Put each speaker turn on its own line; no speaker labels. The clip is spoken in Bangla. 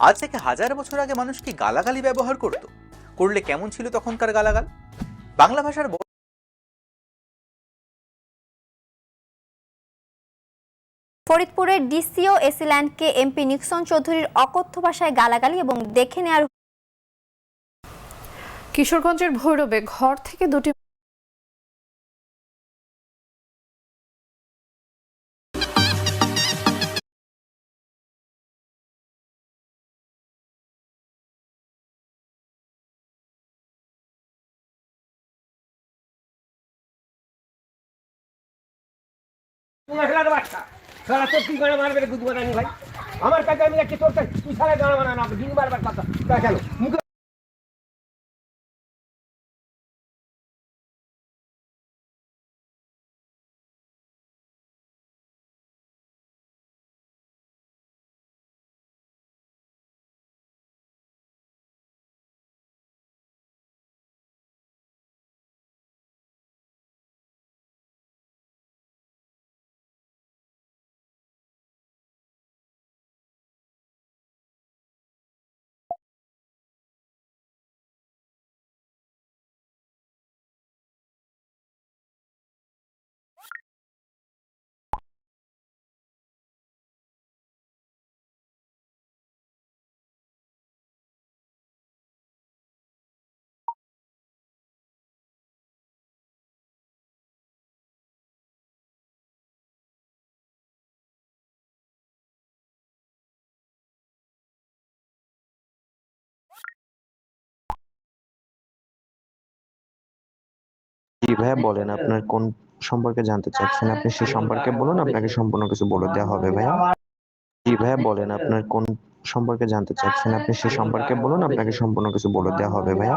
আজ থেকে হাজার বছর আগে মানুষ কি গালাগালি ব্যবহার করত? করলে কেমন ছিল তখনকার গালাগাল? বাংলা ভাষার
ফরিদপুরের ডিসিও এসিল্যান্ডকে এমপি নিক্সন চৌধুরীর অকথ্য ভাষায় গালাগালি এবং দেখে নেয়ার
কিশোরগঞ্জের ভৈরবে ঘর থেকে দুটি
আমার কাছে আমি যাচ্ছি তোর তুই সারা গানা বানানো দিন বারবার কথা। তা মুখে
জি ভাইয়া বলেন? আপনার কোন সম্পর্কে জানতে চাচ্ছেন আপনি সে সম্পর্কে বলুন, আপনাকে সম্পূর্ণ কিছু বলে দেওয়া হবে ভাইয়া। জি ভাইয়া বলেন, আপনার কোন সম্পর্কে জানতে চাচ্ছেন আপনি সে সম্পর্কে বলুন, আপনাকে সম্পূর্ণ কিছু বলে দেওয়া হবে ভাইয়া।